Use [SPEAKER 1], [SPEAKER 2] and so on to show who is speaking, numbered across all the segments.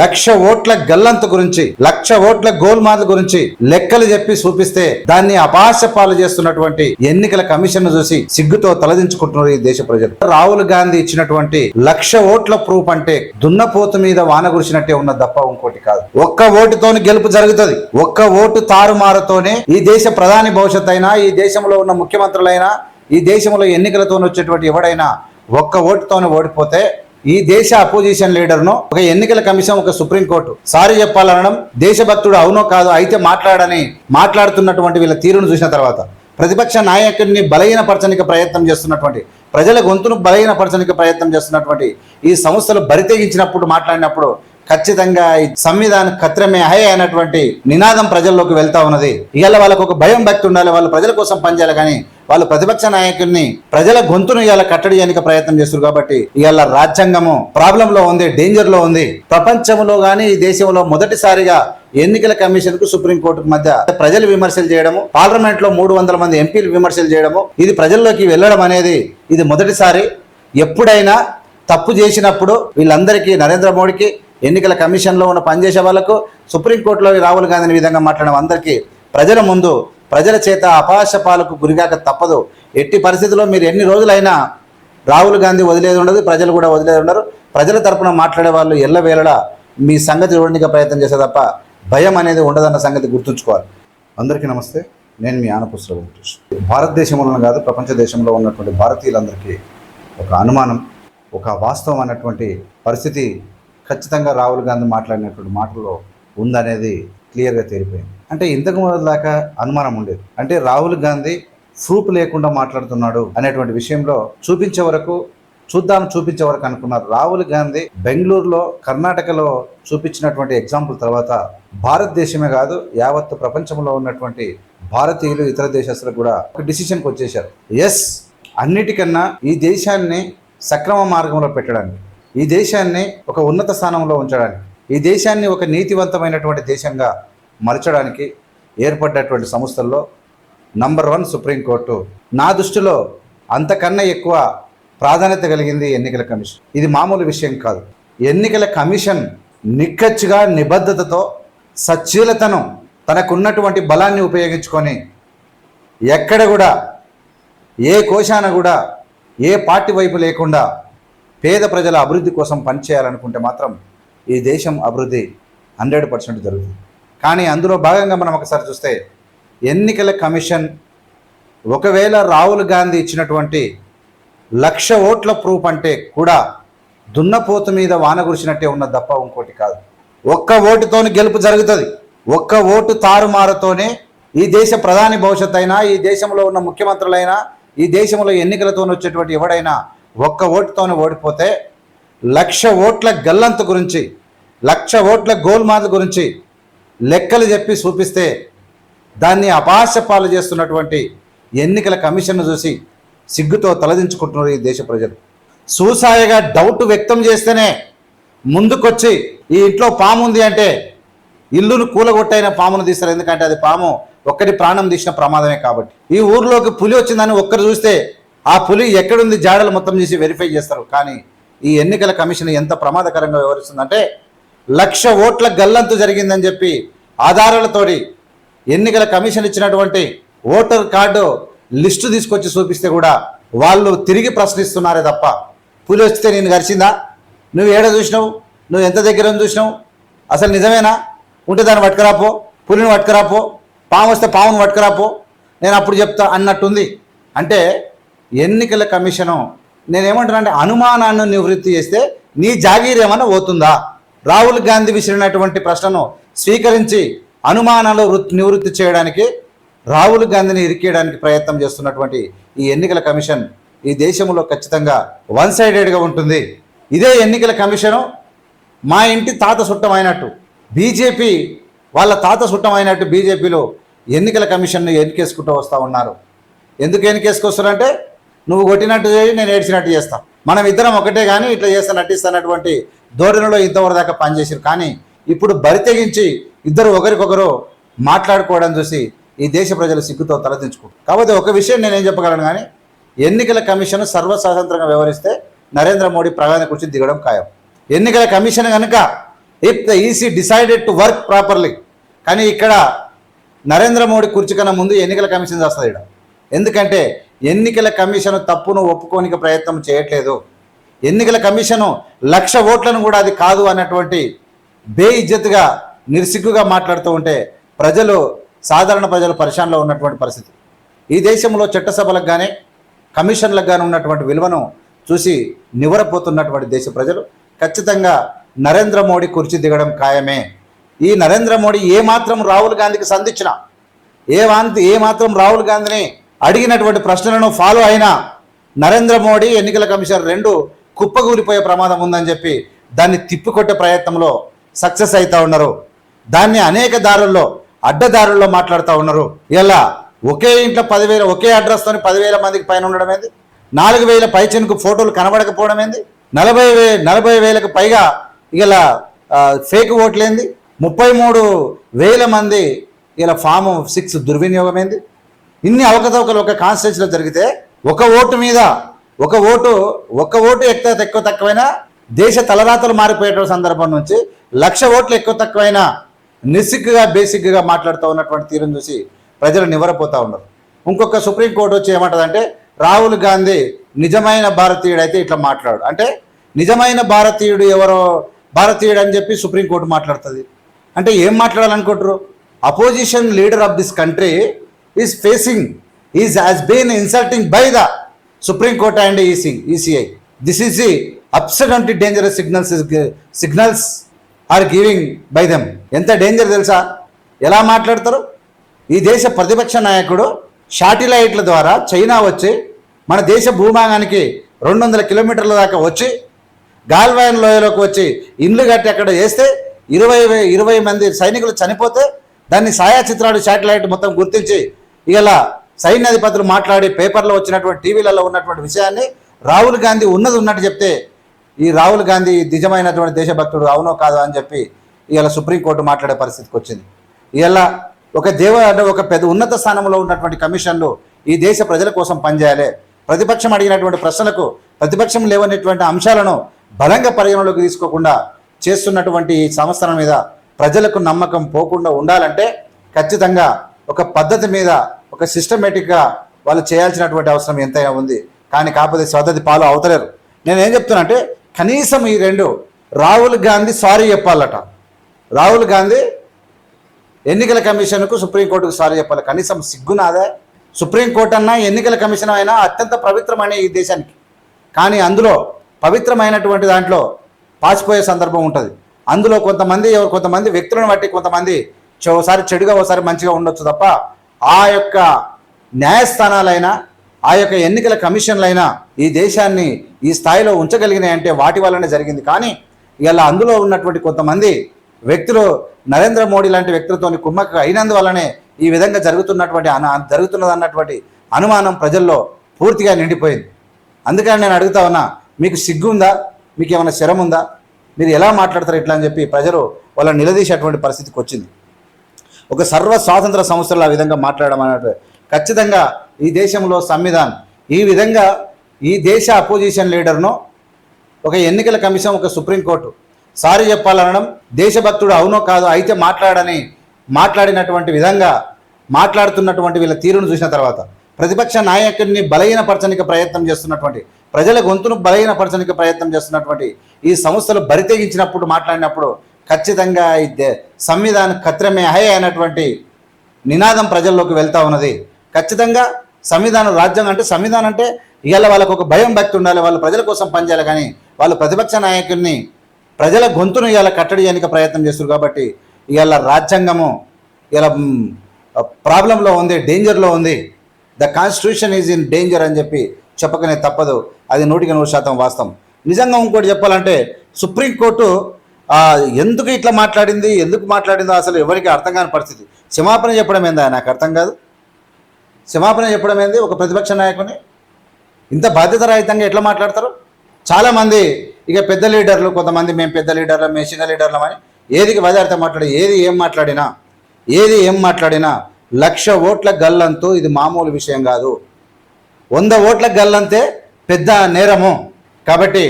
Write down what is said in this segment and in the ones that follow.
[SPEAKER 1] లక్ష ఓట్ల గల్లంత గురించి లక్ష ఓట్ల గోల్మాల గురించి లెక్కలు చెప్పి చూపిస్తే దాన్ని అపాశ పాలు చేస్తున్నటువంటి ఎన్నికల కమిషన్ చూసి సిగ్గుతో తలదించుకుంటున్నారు ఈ దేశ ప్రజలు. రాహుల్ గాంధీ ఇచ్చినటువంటి లక్ష ఓట్ల ప్రూఫ్ అంటే దున్నపోతు మీద వాన గురిసినట్టే ఉన్న తప్ప ఇంకోటి కాదు. ఒక్క ఓటుతోని గెలుపు జరుగుతుంది. ఒక్క ఓటు తారుమారుతోనే ఈ దేశ ప్రధాని భవిష్యత్ అయినా ఈ దేశంలో ఉన్న ముఖ్యమంత్రులైనా ఈ దేశంలో ఎన్నికలతో వచ్చేటువంటి ఎవడైనా ఒక్క ఓటుతోనే ఓడిపోతే ఈ దేశ అపోజిషన్ లీడర్ను ఒక ఎన్నికల కమిషన్ ఒక సుప్రీంకోర్టు సారీ చెప్పాలనడం దేశభక్తుడు అవునో కాదో అయితే మాట్లాడని మాట్లాడుతున్నటువంటి వీళ్ళ తీరును చూసిన తర్వాత ప్రతిపక్ష నాయకుడిని బలహీనపరచడానికి ప్రయత్నం చేస్తున్నటువంటి ప్రజల గొంతును బలహీనపరచడానికి ప్రయత్నం చేస్తున్నటువంటి ఈ సంస్థలు బరితెగించినప్పుడు మాట్లాడినప్పుడు ఖచ్చితంగా ఈ సంవిధాన కత్రమే హై అయినటువంటి నినాదం ప్రజల్లోకి వెళ్తా ఉన్నది. ఇవాళ వాళ్ళకు ఒక భయం భక్తి ఉండాలి వాళ్ళు ప్రజల కోసం పనిచేయాలి కానీ వాళ్ళు ప్రతిపక్ష నాయకుడిని ప్రజల గొంతును ఇవాళ కట్టడి చేయడానికి ప్రయత్నం చేస్తారు కాబట్టి ఇవాళ రాజ్యాంగము ప్రాబ్లం లో ఉంది డేంజర్లో ఉంది. ప్రపంచంలో కానీ ఈ దేశంలో మొదటిసారిగా ఎన్నికల కమిషన్కు సుప్రీంకోర్టుకు మధ్య ప్రజలు విమర్శలు చేయడము పార్లమెంట్లో మూడు వందల మంది ఎంపీలు విమర్శలు చేయడము ఇది ప్రజల్లోకి వెళ్ళడం అనేది ఇది మొదటిసారి. ఎప్పుడైనా తప్పు చేసినప్పుడు వీళ్ళందరికీ నరేంద్ర మోడీకి ఎన్నికల కమిషన్లో ఉన్న పనిచేసే వాళ్ళకు సుప్రీంకోర్టులో రాహుల్ గాంధీని విధంగా మాట్లాడడం అందరికీ ప్రజల ముందు ప్రజల చేత అపాశపాలకు గురిగాక తప్పదు. ఎట్టి పరిస్థితుల్లో మీరు ఎన్ని రోజులైనా రాహుల్ గాంధీ వదిలేది ఉండదు ప్రజలు కూడా వదిలేది ఉండరు. ప్రజల తరపున మాట్లాడే వాళ్ళు ఎల్లవేళలా మీ సంగతి చూడడానికి ప్రయత్నం చేసే తప్ప భయం అనేది ఉండదన్న సంగతి గుర్తుంచుకోవాలి. అందరికీ నమస్తే. నేను మీ ఆనపుస్ర వెంకటేష్. భారతదేశంలో కాదు ప్రపంచ దేశంలో ఉన్నటువంటి భారతీయులందరికీ ఒక అనుమానం ఒక వాస్తవం అన్నటువంటి పరిస్థితి ఖచ్చితంగా రాహుల్ గాంధీ మాట్లాడినటువంటి మాటల్లో ఉందనేది క్లియర్గా తేలిపోయింది. అంటే ఇంతకు ముందు దాకా అనుమానం ఉండేది. అంటే రాహుల్ గాంధీ ప్రూఫ్ లేకుండా మాట్లాడుతున్నాడు అనేటువంటి విషయంలో చూపించే వరకు చూద్దాం చూపించే వరకు అనుకున్నారు. రాహుల్ గాంధీ బెంగళూరులో కర్ణాటకలో చూపించినటువంటి ఎగ్జాంపుల్ తర్వాత భారతదేశమే కాదు యావత్ ప్రపంచంలో ఉన్నటువంటి భారతీయులు ఇతర దేశస్తులకు కూడా ఒక డిసిషన్కి వచ్చేసారు ఎస్ అన్నిటికన్నా ఈ దేశాన్ని సక్రమ మార్గంలో పెట్టడానికి ఈ దేశాన్ని ఒక ఉన్నత స్థానంలో ఉంచడానికి ఈ దేశాన్ని ఒక నీతివంతమైనటువంటి దేశంగా మలచడానికి ఏర్పడ్డటువంటి సంస్థల్లో నంబర్ వన్ సుప్రీంకోర్టు నా దృష్టిలో అంతకన్నా ఎక్కువ ప్రాధాన్యత కలిగింది ఎన్నికల కమిషన్. ఇది మామూలు విషయం కాదు. ఎన్నికల కమిషన్ నిక్కచ్చిగా నిబద్ధతతో సచ్చీలతను తనకున్నటువంటి బలాన్ని ఉపయోగించుకొని ఎక్కడ కూడా ఏ కోశాన కూడా ఏ పార్టీ వైపు లేకుండా పేద ప్రజల అభివృద్ధి కోసం పనిచేయాలనుకుంటే మాత్రం ఈ దేశం అభివృద్ధి హండ్రెడ్ పర్సెంట్ జరుగుతుంది. కానీ అందులో భాగంగా మనం ఒకసారి చూస్తే ఎన్నికల కమిషన్ ఒకవేళ రాహుల్ గాంధీ ఇచ్చినటువంటి లక్ష ఓట్ల ప్రూఫ్ అంటే కూడా దున్నపోతు మీద వాన కురిసినట్టే ఉన్న తప్ప ఇంకోటి కాదు. ఒక్క ఓటుతోనే గెలుపు జరుగుతుంది. ఒక్క ఓటు తారుమారుతోనే ఈ దేశ ప్రధాని భవిష్యత్ అయినా ఈ దేశంలో ఉన్న ముఖ్యమంత్రులైనా ఈ దేశంలో ఎన్నికలతో వచ్చేటువంటి ఎవడైనా ఒక్క ఓటుతోనే ఓడిపోతే లక్ష ఓట్ల గల్లంత గురించి లక్ష ఓట్ల గోల్మాల గురించి లెక్కలు చెప్పి చూపిస్తే దాన్ని అపాస్యపాలు పాలు చేస్తున్నటువంటి ఎన్నికల కమిషన్ను చూసి సిగ్గుతో తలదించుకుంటున్నారు ఈ దేశ ప్రజలు. సూసాయగా డౌట్ వ్యక్తం చేస్తేనే ముందుకొచ్చి ఈ ఇంట్లో పాము ఉంది అంటే ఇల్లును కూలగొట్టైన పామును తీస్తారు. ఎందుకంటే అది పాము ఒక్కటి ప్రాణం తీసిన ప్రమాదమే కాబట్టి. ఈ ఊర్లోకి పులి వచ్చిందని ఒక్కరు చూస్తే ఆ పులి ఎక్కడుంది జాడలు మొత్తం చేసి వెరిఫై చేస్తారు. కానీ ఈ ఎన్నికల కమిషన్ ఎంత ప్రమాదకరంగా వ్యవహరిస్తుందంటే లక్ష ఓట్ల గల్లంతు జరిగిందని చెప్పి ఆధారాలతోటి ఎన్నికల కమిషన్ ఇచ్చినటువంటి ఓటర్ కార్డు లిస్టు తీసుకొచ్చి చూపిస్తే కూడా వాళ్ళు తిరిగి ప్రశ్నిస్తున్నారే తప్ప. పులి వస్తే నేను గరిచిందా? నువ్వు ఏడ చూసినావు? నువ్వు ఎంత దగ్గర చూసినావు? అసలు నిజమేనా? ఉంటే దాన్ని పట్టుకురాపో పులిని పట్టుకురాపో పాము వస్తే పామును పట్టుకురాపో నేను అప్పుడు చెప్తా అన్నట్టుంది. అంటే ఎన్నికల కమిషను నేనేమంటున్నా అంటే అనుమానాన్ని నివృత్తి చేస్తే నీ జాగీర్ ఏమన్నా పోతుందా? రాహుల్ గాంధీ విసిరినటువంటి ప్రశ్నను స్వీకరించి అనుమానాలు వృత్తి నివృత్తి చేయడానికి రాహుల్ గాంధీని ఇరికేయడానికి ప్రయత్నం చేస్తున్నటువంటి ఈ ఎన్నికల కమిషన్ ఈ దేశంలో ఖచ్చితంగా వన్ సైడెడ్గా ఉంటుంది. ఇదే ఎన్నికల కమిషను మా ఇంటి తాత సుట్టమైనట్టు బీజేపీ వాళ్ళ తాత సుట్టమైనట్టు బీజేపీలో ఎన్నికల కమిషన్ను ఎన్నికేసుకుంటూ వస్తూ ఉన్నారు. ఎందుకు ఎన్నికేసుకొస్తారంటే నువ్వు కొట్టినట్టు చేయి నేను ఏడ్చినట్టు చేస్తా. మనం ఇద్దరం ఒకటే కానీ ఇట్లా చేస్తే నటిస్తున్నటువంటి ధోరణిలో ఇంతవరకు దాకా పనిచేసారు. కానీ ఇప్పుడు బరి తెగించి ఇద్దరు ఒకరికొకరు మాట్లాడుకోవడం చూసి ఈ దేశ ప్రజలు సిగ్గుతో తలదించుకుంటారు కాబట్టి ఒక విషయం నేనేం చెప్పగలను కానీ ఎన్నికల కమిషన్ సర్వస్వతంత్రంగా వ్యవహరిస్తే నరేంద్ర మోడీ ప్రధాని కూర్చొని దిగడం ఖాయం. ఎన్నికల కమిషన్ కనుక if the EC decided to work properly కానీ ఇక్కడ నరేంద్ర మోడీ కుర్చీ కన్నా ముందు ఎన్నికల కమిషన్ చేస్తుంది ఇక్కడ ఎందుకంటే ఎన్నికల కమిషన్ తప్పును ఒప్పుకోనికి ప్రయత్నం చేయట్లేదు. ఎన్నికల కమిషను లక్ష ఓట్లను కూడా అది కాదు అన్నటువంటి బే నిర్సిగ్గుగా మాట్లాడుతూ ఉంటే ప్రజలు సాధారణ ప్రజలు పరిశానలో ఉన్నటువంటి పరిస్థితి. ఈ దేశంలో చట్టసభలకు కానీ కమిషన్లకు కానీ ఉన్నటువంటి విలువను చూసి నివరపోతున్నటువంటి దేశ ప్రజలు. ఖచ్చితంగా నరేంద్ర మోడీ కుర్చీ దిగడం ఖాయమే. ఈ నరేంద్ర మోడీ ఏమాత్రం రాహుల్ గాంధీకి సంధించిన ఏ వాంతి ఏ మాత్రం రాహుల్ గాంధీని అడిగినటువంటి ప్రశ్నలను ఫాలో అయిన నరేంద్ర మోడీ ఎన్నికల కమిషన్ రెండు కుప్పగూలిపోయే ప్రమాదం ఉందని చెప్పి దాన్ని తిప్పికొట్టే ప్రయత్నంలో సక్సెస్ అవుతా ఉన్నారు. దాన్ని అనేక దారుల్లో అడ్డదారుల్లో మాట్లాడుతూ ఉన్నారు. ఇలా ఒకే ఇంట్లో పదివేల ఒకే అడ్రస్తోని పదివేల మందికి పైన ఉండడం ఏంది? నాలుగు వేల పైచనుకు ఫోటోలు కనబడకపోవడం ఏంది? నలభై వే నలభై వేలకు పైగా ఇలా ఫేక్ ఓట్లేంది? ముప్పై మూడు వేల మంది ఇలా ఫామ్ సిక్స్ దుర్వినియోగమైంది ఇన్ని అవకతవకలు ఒక కాన్స్టిట్యూన్సీలో జరిగితే ఒక ఓటు మీద ఒక ఓటు ఒక ఓటు ఎక్కువ ఎక్కువ తక్కువైనా దేశ తలరాతలు మారిపోయేటువంటి సందర్భం నుంచి లక్ష ఓట్లు ఎక్కువ తక్కువైనా నిస్సిగ్గా బేసిక్గా మాట్లాడుతూ ఉన్నటువంటి తీరును చూసి ప్రజలు నివరపోతూ ఉన్నారు. ఇంకొక సుప్రీంకోర్టు వచ్చి ఏమంటదంటే రాహుల్ గాంధీ నిజమైన భారతీయుడు అయితే ఇట్లా మాట్లాడు. అంటే నిజమైన భారతీయుడు ఎవరో భారతీయుడు అని చెప్పి సుప్రీంకోర్టు మాట్లాడుతుంది. అంటే ఏం మాట్లాడాలనుకుంటారు opposition leader of this country is facing is has been insulting by the supreme court and EC ECI this is the abundant dangerous signals signals are giving by them ఎంత డేంజర్ తెలుసా? ఎలా మాట్లాడతారు? ఈ దేశ ప్రతిపక్ష నాయకుడు శాటిలైట్ల ద్వారా చైనా వచ్చి మన దేశ భూభాగానికి రెండు వందల కిలోమీటర్ల దాకా వచ్చి గాల్వాయన్ లోయలోకి వచ్చి ఇండ్లు కట్టి అక్కడ వేస్తే ఇరవై ఇరవై మంది సైనికులు చనిపోతే దాన్ని ఛాయాచిత్రాలు శాటిలైట్ మొత్తం గుర్తించి ఇలా సైన్యాధిపతులు మాట్లాడి పేపర్లో వచ్చినటువంటి టీవీలలో ఉన్నటువంటి విషయాన్ని రాహుల్ గాంధీ ఉన్నది ఉన్నట్టు చెప్తే ఈ రాహుల్ గాంధీ నిజమైనటువంటి దేశభక్తుడు అవునో కాదో అని చెప్పి ఇవాళ సుప్రీంకోర్టు మాట్లాడే పరిస్థితికి వచ్చింది. ఇవాళ ఒక దేవ అంటే ఒక పెద్ద ఉన్నత స్థానంలో ఉన్నటువంటి కమిషన్లు ఈ దేశ ప్రజల కోసం పనిచేయాలి. ప్రతిపక్షం అడిగినటువంటి ప్రశ్నలకు ప్రతిపక్షం లేవనేటువంటి అంశాలను బలంగా పరిగణలోకి తీసుకోకుండా చేస్తున్నటువంటి ఈ సంస్థల మీద ప్రజలకు నమ్మకం పోకుండా ఉండాలంటే ఖచ్చితంగా ఒక పద్ధతి మీద ఒక సిస్టమేటిక్గా వాళ్ళు చేయాల్సినటువంటి అవసరం ఎంతైనా ఉంది. కానీ కాకపోతే పద్ధతి పాలు అవుతలేరు. నేను ఏం చెప్తున్నా అంటే కనీసం ఈ రెండు రాహుల్ గాంధీ సారీ చెప్పాలట. రాహుల్ గాంధీ ఎన్నికల కమిషన్కు సుప్రీంకోర్టుకు సారీ చెప్పాలి. కనీసం సిగ్గునాదే. సుప్రీంకోర్టు అన్నా ఎన్నికల కమిషన్ అయినా అత్యంత పవిత్రమైన ఈ దేశానికి. కానీ అందులో పవిత్రమైనటువంటి దాంట్లో పాసిపోయే సందర్భం ఉంటుంది. అందులో కొంతమంది ఎవరు కొంతమంది వ్యక్తులను బట్టి కొంతమంది ఒకసారి చెడుగా ఒకసారి మంచిగా ఉండొచ్చు తప్ప ఆ యొక్క న్యాయస్థానాలైనా ఆ యొక్క ఎన్నికల కమిషన్లైనా ఈ దేశాన్ని ఈ స్థాయిలో ఉంచగలిగినాయంటే వాటి వల్లనే జరిగింది. కానీ ఇలా అందులో ఉన్నటువంటి కొంతమంది వ్యక్తులు నరేంద్ర మోడీ లాంటి వ్యక్తులతో కుమ్మక్క అయినందువల్లనే ఈ విధంగా జరుగుతున్నటువంటి అన జరుగుతున్నది అన్నటువంటి అనుమానం ప్రజల్లో పూర్తిగా నిండిపోయింది. అందుకని నేను అడుగుతా ఉన్నా మీకు సిగ్గు ఉందా మీకు ఏమైనా శరం ఉందా మీరు ఎలా మాట్లాడతారు ఇట్లా అని చెప్పి ప్రజలు వాళ్ళని నిలదీసేటువంటి పరిస్థితికి వచ్చింది. ఒక సర్వ స్వాతంత్ర సంస్థలు ఆ విధంగా మాట్లాడడం అన్నట్టు ఖచ్చితంగా ఈ దేశంలో సంవిధానం. ఈ విధంగా ఈ దేశ అపోజిషన్ లీడర్ను ఒక ఎన్నికల కమిషన్ ఒక సుప్రీంకోర్టు సారీ చెప్పాలనడం దేశభక్తుడు అవునో కాదో అయితే మాట్లాడని మాట్లాడినటువంటి విధంగా మాట్లాడుతున్నటువంటి వీళ్ళ తీరును చూసిన తర్వాత ప్రతిపక్ష నాయకుడిని బలహీనపరచడానికి ప్రయత్నం చేస్తున్నటువంటి ప్రజల గొంతును బలహీనపరచడానికి ప్రయత్నం చేస్తున్నటువంటి ఈ సంస్థలు బరితెగించినప్పుడు మాట్లాడినప్పుడు ఖచ్చితంగా ఈ సంవిధాన కత్రమే హై అయినటువంటి నినాదం ప్రజల్లోకి వెళ్తూ ఉన్నది. ఖచ్చితంగా సంవిధానం రాజ్యాంగం అంటే సంవిధానం అంటే ఇవాళ వాళ్ళకు ఒక భయం భక్తి ఉండాలి వాళ్ళు ప్రజల కోసం పనిచేయాలి కానీ వాళ్ళు ప్రతిపక్ష నాయకుడిని ప్రజల గొంతును ఇవాళ కట్టడి చేయడానికి ప్రయత్నం చేస్తారు కాబట్టి ఇవాళ రాజ్యాంగము ఇలా ప్రాబ్లంలో ఉంది డేంజర్లో ఉంది. The constitution is in danger అని చెప్పి చెప్పకనే తప్పదు. అది నూటికి నూరు శాతం వాస్తవం. నిజంగా ఇంకోటి చెప్పాలంటే సుప్రీంకోర్టు ఎందుకు ఇట్లా మాట్లాడింది? ఎందుకు మాట్లాడిందో అసలు ఎవరికి అర్థం కాని పరిస్థితి. క్షమాపణ చెప్పడం ఏందా నాకు అర్థం కాదు. క్షమాపణ చెప్పడం ఏంది? ఒక ప్రతిపక్ష నాయకుని ఇంత బాధ్యతారహితంగా ఎట్లా మాట్లాడతారు? చాలామంది ఇక పెద్ద లీడర్లు కొంతమంది మేము పెద్ద లీడర్లం మేము చిన్న లీడర్లం అని ఏదికి వదారితే మాట్లాడి ఏది ఏం మాట్లాడినా ఏది ఏం మాట్లాడినా లక్ష ఓట్ల గల్లంతు ఇది మామూలు విషయం కాదు. వంద ఓట్ల గల్లంతే పెద్ద నేరము. కాబట్టి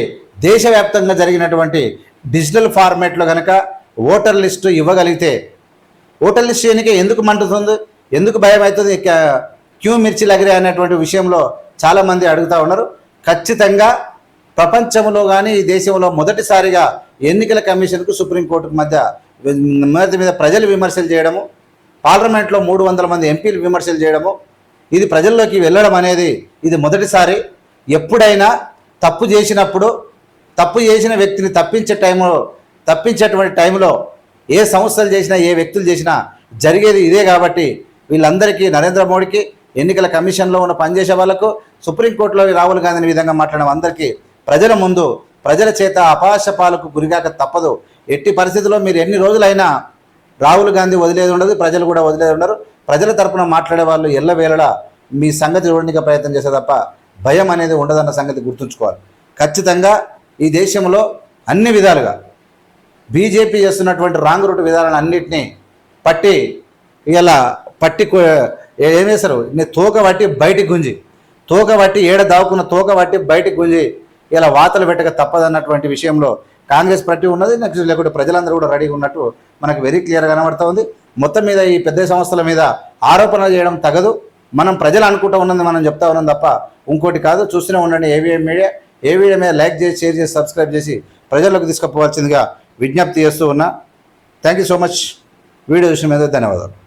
[SPEAKER 1] దేశవ్యాప్తంగా జరిగినటువంటి డిజిటల్ ఫార్మేట్లో కనుక ఓటర్ లిస్టు ఇవ్వగలిగితే ఓటర్ లిస్ట్ ఎన్నిక ఎందుకు మండుతుంది ఎందుకు భయం అవుతుంది క్యూ మిర్చి లగిరే అనేటువంటి విషయంలో చాలామంది అడుగుతూ ఉన్నారు. ఖచ్చితంగా ప్రపంచంలో కానీ ఈ దేశంలో మొదటిసారిగా ఎన్నికల కమిషన్కు సుప్రీంకోర్టుకు మధ్య మొదటి మీద ప్రజలు విమర్శలు చేయడము పార్లమెంట్లో మూడు వందల మంది ఎంపీలు విమర్శలు చేయడము ఇది ప్రజల్లోకి వెళ్ళడం అనేది ఇది మొదటిసారి. ఎప్పుడైనా తప్పు చేసినప్పుడు తప్పు చేసిన వ్యక్తిని తప్పించే టైంలో తప్పించేటువంటి టైంలో ఏ సంస్థలు చేసినా ఏ వ్యక్తులు చేసినా జరిగేది ఇదే కాబట్టి వీళ్ళందరికీ నరేంద్ర మోడీకి ఎన్నికల కమిషన్లో ఉన్న పనిచేసే వాళ్ళకు సుప్రీంకోర్టులో రాహుల్ గాంధీని విధంగా మాట్లాడడం అందరికీ ప్రజల ముందు ప్రజల చేత అపాశపాలకు గురిగాక తప్పదు. ఎట్టి పరిస్థితుల్లో మీరు ఎన్ని రోజులైనా రాహుల్ గాంధీ వదిలేది ఉండదు ప్రజలు కూడా వదిలేది ఉండరు. ప్రజల తరపున మాట్లాడే వాళ్ళు ఎల్లవేళలా మీ సంగతి చూడడానికి ప్రయత్నం చేసే తప్ప భయం అనేది ఉండదన్న సంగతి గుర్తుంచుకోవాలి. ఖచ్చితంగా ఈ దేశంలో అన్ని విధాలుగా బీజేపీ చేస్తున్నటువంటి రాంగ్ రూట్ విధానాన్ని అన్నిటినీ పట్టి ఇలా పట్టి ఏం చేస్తారు నీ తోక పట్టి బయటికి గుంజి తోక పట్టి ఏడ దావుకున్న తోక పట్టి బయటికి గుంజి ఇలా వాతలు పెట్టక తప్పదన్నటువంటి విషయంలో కాంగ్రెస్ పార్టీ ఉన్నది నెక్స్ట్ లేకుంటే ప్రజలందరూ కూడా రెడీగా ఉన్నట్టు మనకు వెరీ క్లియర్గా కనబడుతూ ఉంది మొత్తం మీద ఈ పెద్ద సంస్థల మీద ఆరోపణలు చేయడం తగదు. మనం ప్రజలు అనుకుంటా ఉన్నది మనం చెప్తా ఉన్నాం తప్ప ఇంకోటి కాదు. చూస్తూనే ఉండండి ఏవిఎం మీడియా ఏ వీడియో మీద లైక్ చేసి షేర్ చేసి సబ్స్క్రైబ్ చేసి ప్రజల్లోకి తీసుకుపోవాల్సిందిగా విజ్ఞప్తి చేస్తూ ఉన్నా. Thank you so much. Video చూసిన మీద ధన్యవాదాలు.